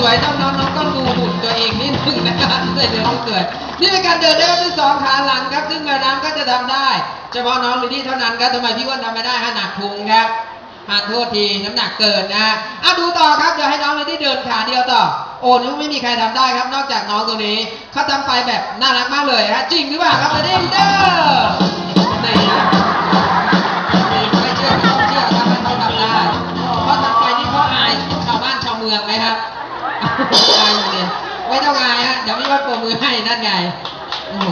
สวยต้องน้องน้องต้องดูหุ่นตัวเองนิดนึงนะครับที่จะเดินที่สวยนี่เป็นการเดินได้ที่สองขาหลังครับ ซึ่งแม่น้ำก็จะทำได้ เฉพาะน้องลิลี่เท่านั้นครับทำไมพี่อ้วนทำไม่ได้ฮะหนักพุงครับหาโทษทีน้ำหนักเกินนะอะดูต่อครับเดี๋ยวให้น้องลิลี่เดินขาเดียวต่อ โอ้นี่ไม่มีใครทำได้ครับ นอกจากน้องตัวนี้เขาทำไปแบบน่ารักมากเลยฮะจริงหรือเปล่าครับลิลลี่เด้อ อายอยู่เนี่ยไม่ต้องอายฮะเดี๋ยวพี่ว่าปรบมือให้นั่นไงโอ้โห